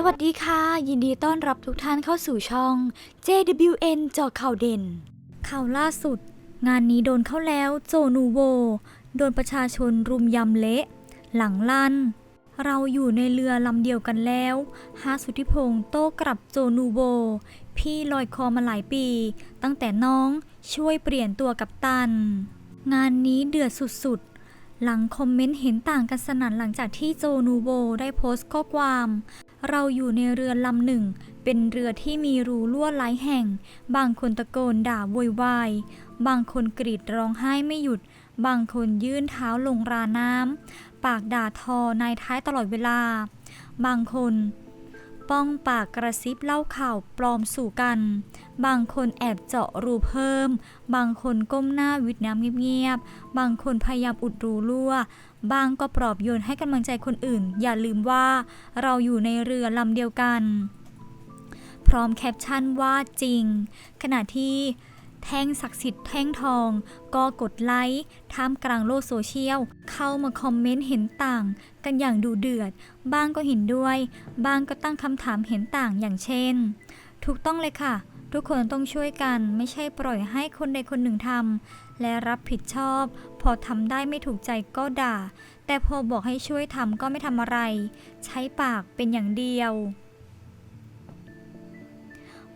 สวัสดีค่ะ ยินดีต้อนรับทุกท่านเข้าสู่ช่อง JWN จาะข่าวเด่น ข่าวล่าสุด งานนี้โดนเข้าแล้วโจนูโว โดนประชาชนรุมยำเละ หลังลั่น เราอยู่ในเรือลำเดียวกันแล้วฮาสุธิพงศ์โต้กลับโจนูโว พี่ลอยคอมาหลายปี ตั้งแต่น้องช่วยเปลี่ยนตัวกับตัน งานนี้เดือดสุดๆ หลังคอมเมนต์เห็นต่างกันสนั่นหลังจากที่โจนูโวได้โพสต์ข้อความ เราอยู่ในเรือลำหนึ่ง เป็นเรือที่มีรูรั่วหลายแห่ง บางคนตะโกนด่าโวยวาย บางคนกรีดร้องไห้ไม่หยุด บางคนยื่นเท้าลงราน้ำ ปากด่าทอนายท้ายตลอดเวลา บางคน ป้องปากกระซิบเล่าข่าวปลอมสู่กัน บางคนแอบเจาะรูเพิ่ม บางคนก้มหน้าวิดน้ำเงียบๆ บางคนพยายามอุดรูรั่ว บางก็ปลอบโยนให้กำลังใจคนอื่น อย่าลืมว่าเราอยู่ในเรือลำเดียวกัน พร้อมแคปชั่นว่าจริง ขณะที่ แท่งศักดิ์สิทธิ์แท่งทอง ก็กดไลค์ท่ามกลางโลกโซเชียล เข้ามาคอมเมนต์เห็นต่าง กันอย่างดูเดือด บ้างก็เห็นด้วย บ้างก็ตั้งคำถามเห็นต่างอย่างเช่น ถูกต้องเลยค่ะ ทุกคนต้องช่วยกันไม่ใช่ปล่อยให้คนใดคนหนึ่งทำและรับผิดชอบ พอทำได้ไม่ถูกใจก็ด่า แต่พอบอกให้ช่วยทำก็ไม่ทำอะไร ใช้ปากเป็นอย่างเดียว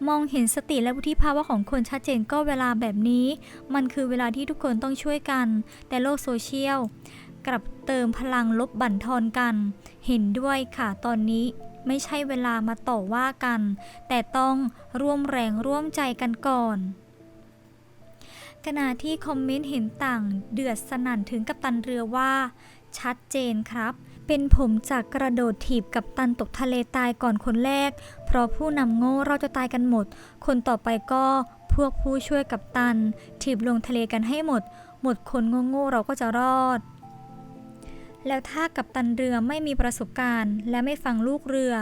มองเห็นสติและวุฒิภาวะของคนชัดเจนก็เวลาแบบนี้ มันคือเวลาที่ทุกคนต้องช่วยกัน แต่โลกโซเชียลกลับเติมพลังลบบั่นทอนกัน เห็นด้วยค่ะตอนนี้ไม่ใช่เวลามาต่อว่ากัน แต่ต้องร่วมแรงร่วมใจกันก่อนขณะที่คอมเมนต์เห็นต่างเดือดสนั่นถึงกับตันเรือว่า ชัดเจนครับ เป็นผมจากกระโดดถีบกับตันตกทะเลตายก่อนคนแรก เพราะผู้นำโง่เราจะตายกันหมด คนต่อไปก็พวกผู้ช่วยกับตัน ถีบลงทะเลกันให้หมด หมดคนโง่ๆเราก็จะรอด แล้วถ้ากับตันเรือไม่มีประสบการณ์ และไม่ฟังลูกเรือ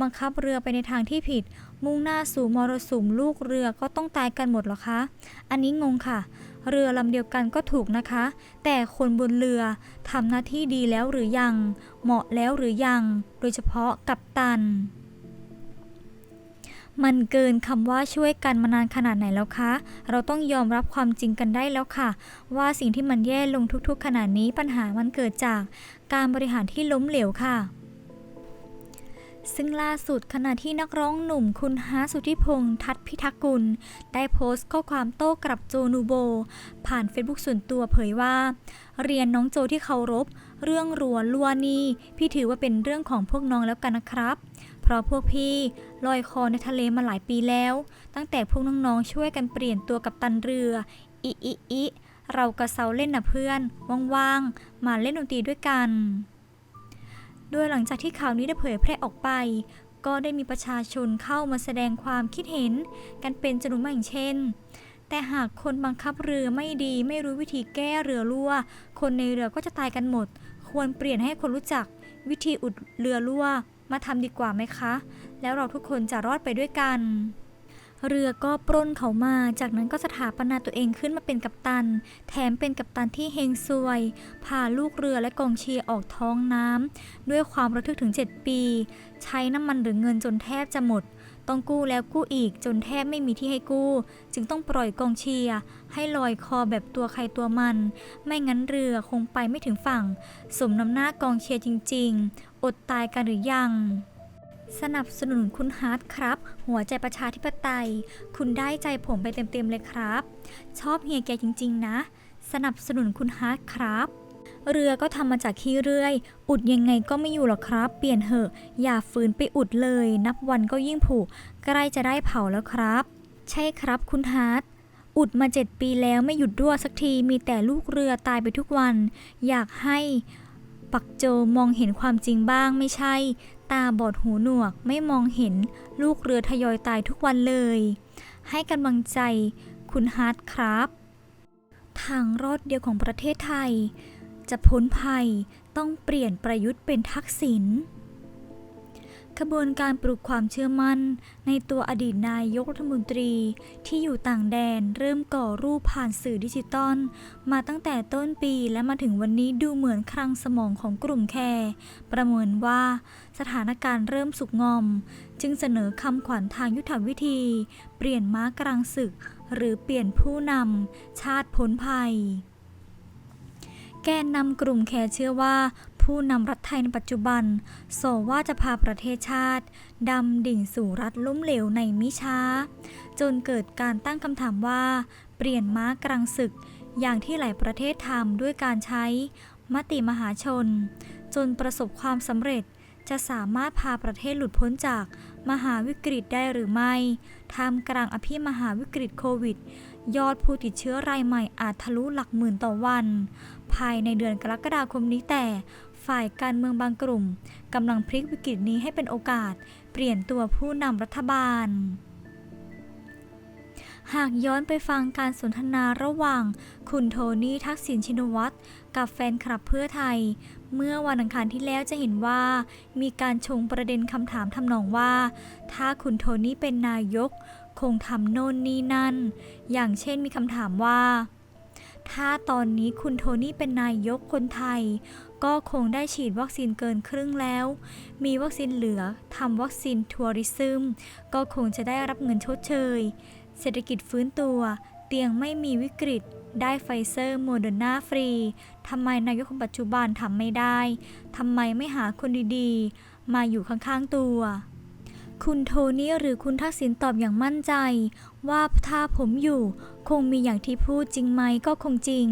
บังคับเรือไปในทางที่ผิด มุ่งหน้าสู่มรสุมลูกเรือก็ต้องตายกันหมดหรอคะ อันนี้งงค่ะ เรือลำเดียวกันก็ถูกนะคะ แต่คนบนเรือทำหน้าที่ดีแล้วหรือยัง เหมาะแล้วหรือยัง โดยเฉพาะกับตัน มันเกินคำว่าช่วยกันมานานขนาดไหนแล้วคะ เราต้องยอมรับความจริงกันได้แล้วค่ะ ว่าสิ่งที่มันแย่ลงทุกๆ ขนาดนี้ปัญหามันเกิดจากการบริหารที่ล้มเหลวค่ะ ซึ่งล่าสุดขณะที่นักร้องหนุ่มคุณฮาสุธิพงษ์ทัศพิทักษ์กุล ได้โพสต์ข้อความโต้กลับโจนูโบ ผ่านเฟซบุ๊กส่วนตัวเผยว่า เรียนน้องโจที่เคารพ เรื่องรัวลัวนี่พี่ถือว่าเป็นเรื่องของพวกน้องแล้วกันนะครับ เพราะพวกพี่ลอยคอในทะเลมาหลายปีแล้ว ตั้งแต่พวกน้องๆช่วยกันเปลี่ยนตัวกับตันเรืออิอิอิเรากระเซาเล่นนะเพื่อนว่างๆมาเล่นดนตรีด้วยกัน โดยหลังจากที่ข่าวนี้ได้เผยแพร่ออกไป ก็ได้มีประชาชนเข้ามาแสดงความคิดเห็น กันเป็นจำนวนมากอย่างเช่น แต่หากคนบังคับเรือไม่ดีไม่รู้วิธีแก้เรือรั่ว คนในเรือก็จะตายกันหมด ควรเปลี่ยนให้คนรู้จักวิธีอุดเรือรั่ว มาทำดีกว่าไหมคะ แล้วเราทุกคนจะรอดไปด้วยกัน เรือก็ปล้นเขามา จากนั้นก็สถาปนาตัวเองขึ้นมาเป็นกัปตัน แถมเป็นกัปตันที่เฮงซวย พาลูกเรือและกองเชียร์ออกท้องน้ำด้วยความระทึกถึง 7 ปี ใช้น้ำมันหรือเงินจนแทบจะหมด ต้องกู้แล้วกู้อีกจนแทบไม่มีที่ให้กู้ จึงต้องปล่อยกองเชียร์ให้ลอยคอแบบตัวใครตัวมัน ไม่งั้นเรือคงไปไม่ถึงฝั่ง สมน้ำหน้ากองเชียร์จริง ๆ อดตายกันหรือยัง สนับสนุนคุณฮาร์ดครับ หัวใจประชาธิปไตย คุณได้ใจผมไปเต็มๆเลยครับ ชอบเฮียแกจริง ๆ นะ สนับสนุนคุณฮาร์ดครับ เรือก็ทำมาจากขี้เรื่อย อุดยังไงก็ไม่อยู่หรอกครับ เปลี่ยนเหอะ อย่าฝืนไปอุดเลย นับวันก็ยิ่งผุใกล้จะได้เผาแล้วครับ ใช่ครับคุณฮาร์ดอุดมาเจ็ดปีแล้วไม่หยุดรั่วสักทีมีแต่ลูกเรือตายไปทุกวัน อยากให้ปักโจมองเห็นความจริงบ้างไม่ใช่ ตาบอดหูหนวกไม่มองเห็นลูกเรือทยอยตายทุกวันเลย ให้กำลังใจคุณฮาร์ดครับ ทางรอดเดียวของประเทศไทย จะพ้นภัยต้องเปลี่ยนประยุทธ์เป็นทักษิณ ขบวนการปลุกความเชื่อมั่น ในตัวอดีตนายกรัฐมนตรีที่อยู่ต่างแดนเริ่มก่อรูปผ่านสื่อดิจิตอลมาตั้งแต่ต้นปีและมาถึงวันนี้ดูเหมือนคลังสมองของกลุ่มแคร์ประเมินว่าสถานการณ์เริ่มสุกงอม จึงเสนอคำขวัญทางยุทธวิธี เปลี่ยนม้ากลางศึก หรือเปลี่ยนผู้นำชาติพ้นภัยแกนนำกลุ่มแคร์เชื่อว่า ผู้นำรัฐไทยในปัจจุบันโสว่าจะพาประเทศชาติ ดำดิ่งสู่รัฐล้มเหลวในมิช้า จนเกิดการตั้งคำถามว่า เปลี่ยนม้ากลางศึก อย่างที่หลายประเทศทำด้วยการใช้ มติมหาชน จนประสบความสำเร็จจะสามารถพาประเทศหลุดพ้นจากมหาวิกฤตได้หรือไม่ ท่ามกลางอภิมหาวิกฤตโควิด ยอดผู้ติดเชื้อรายใหม่อาจทะลุหลักหมื่นต่อวัน ภายในเดือนกรกฎาคมนี้แต่ ฝ่ายการเมืองบางกลุ่มกำลังพลิกวิกฤตนี้ให้เป็นโอกาส เปลี่ยนตัวผู้นำรัฐบาล หากย้อนไปฟังการสนทนาระหว่าง คุณโทนี่ทักษิณชินวัตรกับแฟนคลับเพื่อไทย เมื่อวันอังคารที่แล้วจะเห็นว่า มีการชงประเด็นคำถามทำนองว่า ถ้าคุณโทนี่เป็นนายก คงทำโน่นนี่นั่น อย่างเช่นมีคำถามว่าถ้าตอนนี้คุณโทนี่เป็นนายกคนไทย ก็คงได้ฉีดวัคซีนเกินครึ่งแล้ว มีวัคซีนเหลือทำวัคซีนทัวริซึมก็คงจะได้รับเงินชดเชย เศรษฐกิจฟื้นตัว เตียงไม่มีวิกฤต ได้ไฟเซอร์โมเดอร์นาฟรีทำไมนายกคนปัจจุบันทำไม่ได้ทำไมไม่หาคนดีๆ มาอยู่ข้างๆตัว คุณโทนี่หรือคุณทักษิณตอบอย่างมั่นใจ ว่าถ้าผมอยู่ คงมีอย่างที่พูดจริงไหมก็คงจริง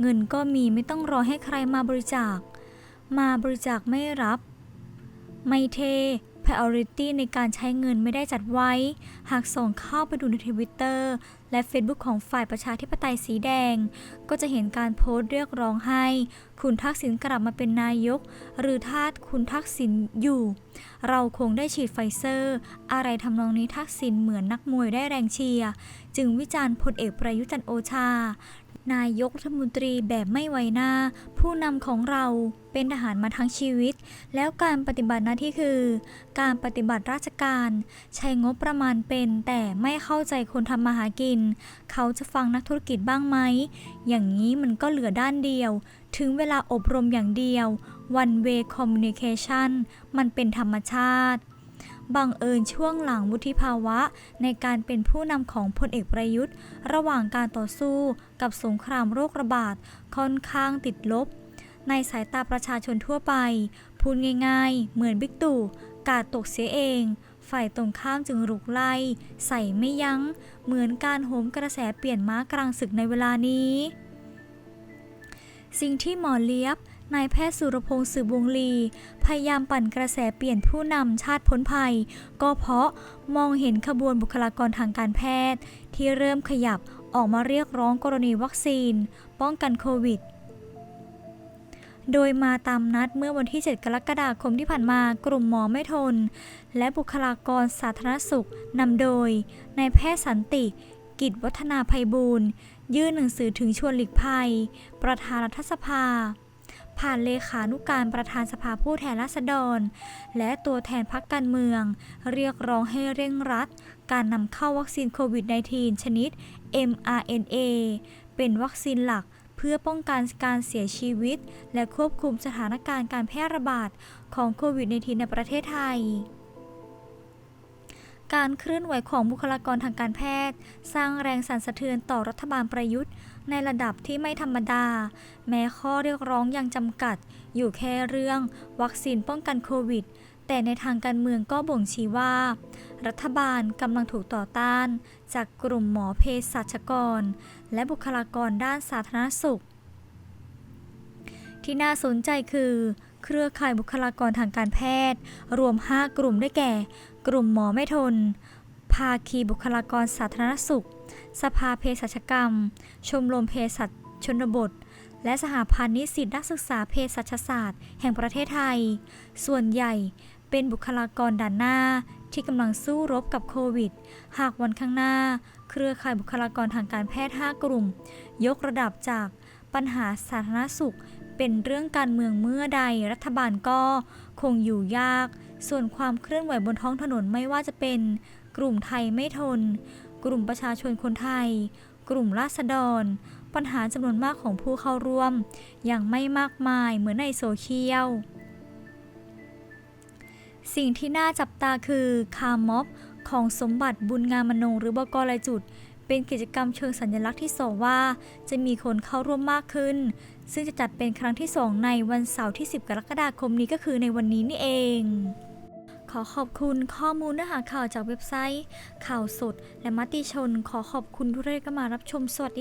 เงินก็มีไม่ต้องรอให้ใครมาบริจาค มาบริจาคไม่รับ ไม่เท priority ในการใช้เงินไม่ได้จัดไว้ หากส่งเข้าไปดูในทวิตเตอร์และ Facebook ของฝ่ายประชาธิปไตยสีแดง ก็จะเห็นการโพสต์เรียกร้องให้ คุณทักษิณกลับมาเป็นนายก หรือถ้าคุณทักษิณอยู่ เราคงได้ฉีดไฟเซอร์ อะไรทำนองนี้ทักษิณเหมือนนักมวยได้แรงเชียร์จึงวิจารณ์พลเอกประยุจันโอชานายกรัฐมนตรีแบบไม่ไวหน้า ผู้นำของเราเป็นทหารมาทั้งชีวิต แล้วการปฏิบัติหน้าที่คือ การปฏิบัติราชการ ใช้งบประมาณเป็นแต่ไม่เข้าใจคนทำมาหากินเขาจะฟังนักธุรกิจบ้างไหม อย่างนี้มันก็เหลือด้านเดียว ถึงเวลาอบรมอย่างเดียว one way communication มันเป็นธรรมชาติบังเอิญช่วงหลังวุฒิภาวะ ในการเป็นผู้นำของพลเอกประยุทธ์ ระหว่างการต่อสู้กับสงครามโรคระบาดค่อนข้างติดลบ ในสายตาประชาชนทั่วไป พูดง่ายๆ เหมือนบิ๊กตู่กาดตกเสียเอง ฝ่ายตรงข้ามจึงรุกไล่ ใส่ไม่ยัง้ง เหมือนการโหมกระแสเปลี่ยนม้ากลางศึกในเวลานี้ สิ่งที่หมอเลียบนายแพทย์สุรพงษ์สืบวงลี พยายามปั่นกระแสเปลี่ยนผู้นำชาติพ้นภัย ก็เพราะมองเห็นขบวนบุคลากรทางการแพทย์ ที่เริ่มขยับออกมาเรียกร้องกรณีวัคซีน ป้องกันโควิด โดยมาตามนัดเมื่อวันที่ 7 กรกฎาคมที่ผ่านมากลุ่มหมอไม่ทน และบุคลากรสาธารณสุขนำโดยนายแพทย์สันติ กิจวัฒนาภัยบูรณ์ ยื่นหนังสือถึงชวนหลีกภัย ประธานรัฐสภา ผ่านเลขานุการประธานสภาผู้แทนราษฎร และตัวแทนพักการเมือง เรียกร้องให้เร่งรัด การนำเข้าวัคซีนโควิด -19 ชนิด mRNA เป็นวัคซีนหลัก เพื่อป้องกันการเสียชีวิต และควบคุมสถานการณ์การแพร่ระบาดของโควิด -19 ในประเทศไทยการเคลื่อนไหวของบุคลากรทางการแพทย์ สร้างแรงสั่นสะเทือนต่อรัฐบาลประยุทธ์ ในระดับที่ไม่ธรรมดา แม้ข้อเรียกร้องยังจำกัด อยู่แค่เรื่อง วัคซีนป้องกันโควิด แต่ในทางการเมืองก็บ่งชี้ว่า รัฐบาลกำลังถูกต่อต้าน จากกลุ่มหมอเภสัชกร และบุคลากรด้านสาธารณสุข ที่น่าสนใจคือ เครือข่ายบุคลากรทางการแพทย์ รวม 5 กลุ่มได้แก่ กลุ่มหมอไม่ทน ภาคีบุคลากรสาธารณสุข สภาเภสัชกรรม ชมรมเภสัชชนบทและสหพันธ์นิสิตนักศึกษาเภสัชศาสตร์ แห่งประเทศไทย ส่วนใหญ่ เป็นบุคลากรด่านหน้าที่กำลังสู้รบกับโควิด หากวันข้างหน้า เครือข่ายบุคลากรทางการแพทย์ 5 กลุ่ม ยกระดับจากปัญหาสาธารณสุข เป็นเรื่องการเมืองเมื่อใดรัฐบาลก็คงอยู่ยาก ส่วนความเคลื่อนไหวบนท้องถนนไม่ว่าจะเป็น กลุ่มไทยไม่ทน กลุ่มประชาชนคนไทย กลุ่มราษฎร ปัญหาจำนวนมากของผู้เข้าร่วมยังไม่มากมายเหมือนในโซเชียล สิ่งที่น่าจับตาคือคาร์ม็อบของสมบัติบุญงามมนงหรือบกลายจุด เป็นกิจกรรมเชิงสัญลักษณ์ที่สอว่า จะมีคนเข้าร่วมมากขึ้น ซึ่งจะจัดเป็นครั้งที่2ในวันเสาร์ที่ 10 กรกฎาคมนี้ก็คือในวันนี้นี่เอง ขอขอบคุณข้อมูลเนื้อหาข่าวจากเว็บไซต์ ข่าวสด และมติชน ขอขอบคุณทุกท่านที่เข้ามารับชมสวัสดี